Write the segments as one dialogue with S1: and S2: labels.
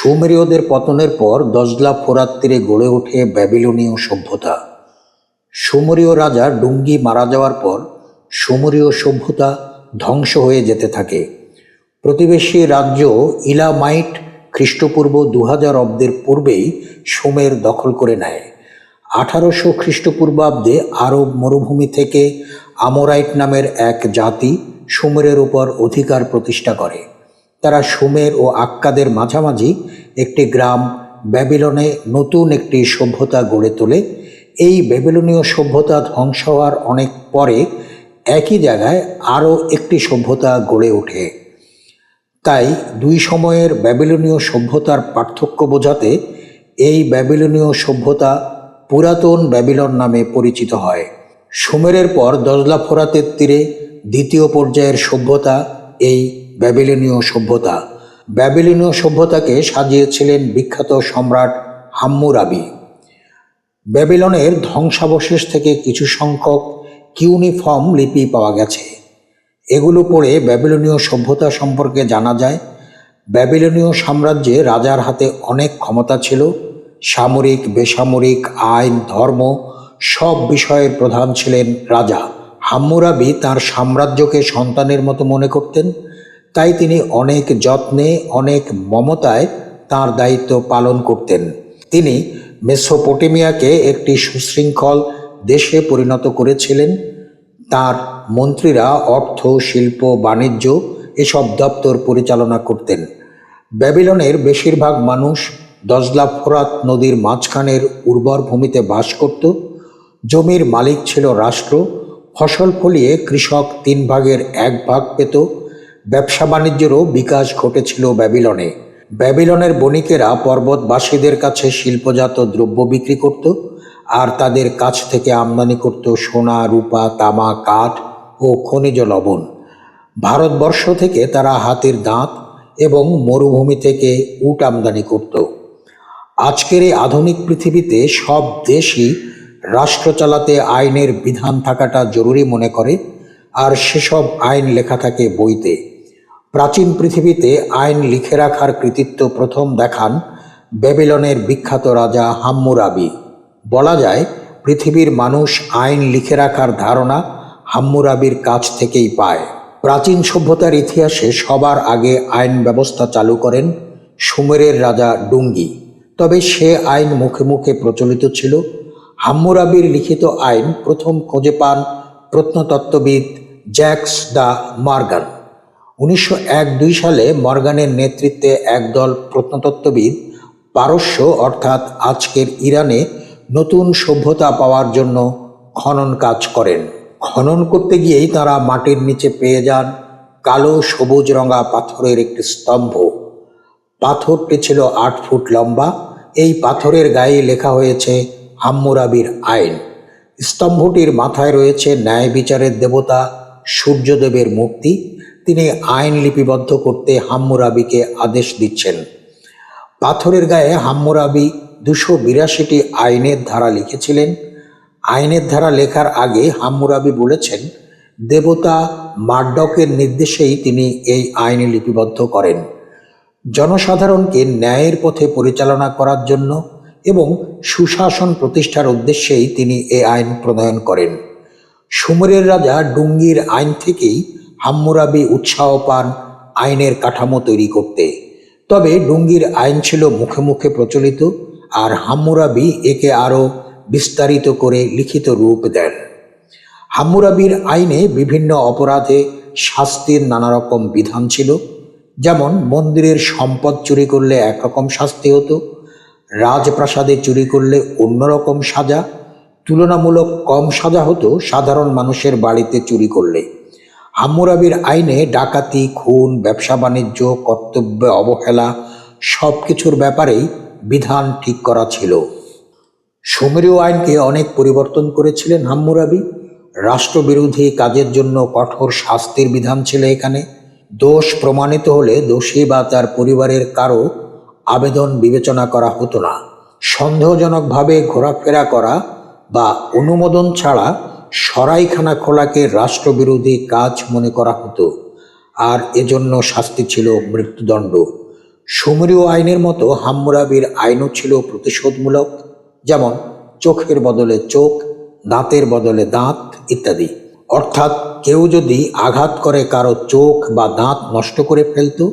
S1: সুমেরীয়দের পতনের পর দজলা ফোরাত তীরে গড়ে ওঠে ব্যাবিলনীয় সভ্যতা। সুমরীয় রাজা ডুঙ্গি মারা যাওয়ার পর সুমরীয় সভ্যতা ধ্বংস হয়ে যেতে থাকে। প্রতিবেশী রাজ্য ইলামাইট খ্রিস্টপূর্ব দু হাজার অব্দের পূর্বেই সুমের দখল করে নেয়। আঠারোশো খ্রিস্টপূর্বাব্দে আরব মরুভূমি থেকে আমোরাইট নামের এক জাতি সুমেরের উপর অধিকার প্রতিষ্ঠা করে। তারা সুমের ও আক্কাদের মাঝামাঝি একটি গ্রাম ব্যাবিলনে নতুন একটি সভ্যতা গড়ে তোলে। এই ব্যাবিলনীয় সভ্যতা ধ্বংস হওয়ার অনেক পরে একই জায়গায় আরও একটি সভ্যতা গড়ে ওঠে। তাই দুই সময়ের ব্যাবিলনীয় সভ্যতার পার্থক্য বোঝাতে এই ব্যাবিলনীয় সভ্যতা পুরাতন ব্যাবিলন নামে পরিচিত হয়। সুমেরের পর দজলা ফোরাতের তীরে দ্বিতীয় পর্যায়ের সভ্যতা এই ব্যাবিলনীয় সভ্যতা। ব্যাবিলনীয় সভ্যতাকে সাজিয়েছিলেন বিখ্যাত সম্রাট হাম্মুরাবি ব্যাবিলনের ধ্বংসাবশেষ থেকে কিছু সংখ্যক কিউনিফর্ম লিপি পাওয়া গেছে। এগুলো পড়ে ব্যাবিলনীয় সভ্যতা সম্পর্কে জানা যায়। ব্যাবিলনীয় সাম্রাজ্যে রাজার হাতে অনেক ক্ষমতা ছিল। সামরিক, বেসামরিক, আইন, ধর্ম সব বিষয়ের প্রধান ছিলেন রাজা। হাম্মুরাবি তার সাম্রাজ্যকে সন্তানের মতো মনে করতেন। তাই তিনি অনেক যত্নে, অনেক মমতায় তার দায়িত্ব পালন করতেন। তিনি মেসোপটেমিয়াকে একটি সুশৃঙ্খল দেশে পরিণত করেছিলেন। তার মন্ত্রীরা অর্থ, শিল্প, বাণিজ্য এসব দপ্তর পরিচালনা করতেন। ব্যাবিলনের বেশিরভাগ মানুষ দজলা ফোরাত নদীর মাঝখানের উর্বর ভূমিতে বাস করত। জমির মালিক ছিল রাষ্ট্র। ফসল ফলিয়ে কৃষক তিন ভাগের এক ভাগ পেত। ব্যবসা বাণিজ্যেরও বিকাশ ঘটেছিল ব্যাবিলনে। ব্যাবিলনের বণিকেরা পর্বতবাসীদের কাছে শিল্পজাত দ্রব্য বিক্রি করত আর তাদের কাছ থেকে আমদানি করত সোনা, রূপা, তামা, কাঠ ও খনিজ লবণ। ভারতবর্ষ থেকে তারা হাতির দাঁত এবং মরুভূমি থেকে উট আমদানি করত। আজকের এই আধুনিক পৃথিবীতে সব দেশই রাষ্ট্র চালাতে আইনের বিধান থাকাটা জরুরি মনে করে আর সেসব আইন লেখা থাকে বইতে। প্রাচীন পৃথিবীতে আইন লিখে রাখার কৃতিত্ব প্রথম দেখান ব্যাবিলনের বিখ্যাত রাজা হাম্মুরাবি বলা যায়, পৃথিবীর মানুষ আইন লিখে রাখার ধারণা হাম্মুরাবির কাছ থেকেই পায়। প্রাচীন সভ্যতার ইতিহাসে সবার আগে আইন ব্যবস্থা চালু করেন সুমেরের রাজা ডুঙ্গি। তবে সে আইন মুখে মুখে প্রচলিত ছিল। হাম্মুরাবির লিখিত আইন প্রথম খোঁজে পান প্রত্নতত্ত্ববিদ জ্যাক্স দ্য মর্গান। উনিশশো এক দুই সালে মর্গানের নেতৃত্বে একদল প্রত্নতত্ত্ববিদ, পারস্য অর্থাৎ আজকের ইরানে নতুন সভ্যতা পাওয়ার জন্য খনন কাজ করেন। খনন করতে গিয়েই তারা মাটির নিচে পেয়ে যান কালো সবুজ রঙা পাথরের একটি স্তম্ভ। পাথরটি ছিল আট ফুট লম্বা, এই পাথরের গায়ে লেখা হয়েছে হাম্মুরাবির আইন। স্তম্ভটির মাথায় রয়েছে ন্যায় বিচারের দেবতা সূর্যদেবের মূর্তি। তিনি আইন লিপিবদ্ধ করতে হাম্মুরাবিকে আদেশ দিচ্ছেন। পাথরের গায়ে হাম্মুরাবি দুশো বিরাশিটি আইনের ধারা লিখেছিলেন। আইনের ধারা লেখার আগে হাম্মুরাবি বলেছেন, দেবতা মার্ডকের নির্দেশেই তিনি এই আইন লিপিবদ্ধ করেন। জনসাধারণকে ন্যায়ের পথে পরিচালনা করার জন্য এবং সুশাসন প্রতিষ্ঠার উদ্দেশ্যেই তিনি এ আইন প্রণয়ন করেন। সুমেরের রাজা ডুঙ্গির আইন থেকেই হাম্মুরাবি উৎসাহ পান আইনের কাঠামো তৈরি করতে। তবে ডুঙ্গির আইন ছিল মুখে মুখে প্রচলিত আর হাম্মুরাবি একে আরও বিস্তারিত করে লিখিত রূপ দেন। হাম্মুরাবির আইনে বিভিন্ন অপরাধে শাস্তির নানা রকম বিধান ছিল। যেমন মন্দিরের সম্পদ চুরি করলে একরকম শাস্তি হতো, রাজপ্রাসাদে চুরি করলে অন্যরকম সাজা তুলনামূলক কম সাজা হতো সাধারণ মানুষের বাড়িতে চুরি করলে। হাম্মুরাবির আইনে ডাকাতি, খুন, ব্যবসা বাণিজ্য, কর্তব্য অবহেলা সব কিছুর ব্যাপারেই বিধান ঠিক করা ছিল। সুমেরীয় আইনকে অনেক পরিবর্তন করেছিলেন হাম্মুরাবি রাষ্ট্রবিরোধী কাজের জন্য কঠোর শাস্তির বিধান ছিল এখানে। দোষ প্রমাণিত হলে দোষী বা তার পরিবারের কারও আবেদন বিবেচনা করা হতো না। সন্দেহজনকভাবে ঘোরাফেরা করা বা অনুমোদন ছাড়া সরাইখানা খোলাকে রাষ্ট্রবিরোধী কাজ মনে করা হতো। আর এজন্য শাস্তি ছিল মৃত্যুদণ্ড। সুমেরীয় আইনের মতো হাম্মুরাবির আইনও ছিল প্রতিশোধমূলক, যেমন চোখের বদলে চোখ, দাঁতের বদলে দাঁত ইত্যাদি। অর্থাৎ কেউ যদি আঘাত করে কারও চোখ বা দাঁত নষ্ট করে ফেলত,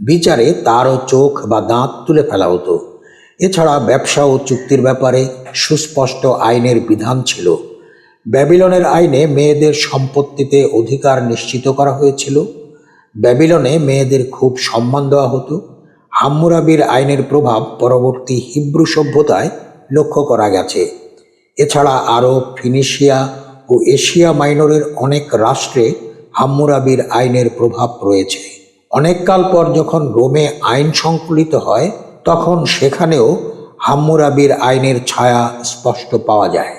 S1: বিচারে তারও চোখ বা দাঁত তুলে ফেলা হতো। এছাড়া ব্যবসা ও চুক্তির ব্যাপারে সুস্পষ্ট আইনের বিধান ছিল। ব্যাবিলনের আইনে মেয়েদের সম্পত্তিতে অধিকার নিশ্চিত করা হয়েছিল। ব্যাবিলনে মেয়েদের খুব সম্মান দেওয়া হতো। হাম্মুরাবির আইনের প্রভাব পরবর্তী হিব্রু সভ্যতায় লক্ষ্য করা গেছে। এছাড়া আরব ফিনিশিয়া ও এশিয়া মাইনরের অনেক রাষ্ট্রে হাম্মুরাবির আইনের প্রভাব রয়েছে। অনেক কাল পর যখন রোমে আইন সংকলিত হয় তখন সেখানেও হাম্মুরাবির আইনের ছায়া স্পষ্ট পাওয়া যায়।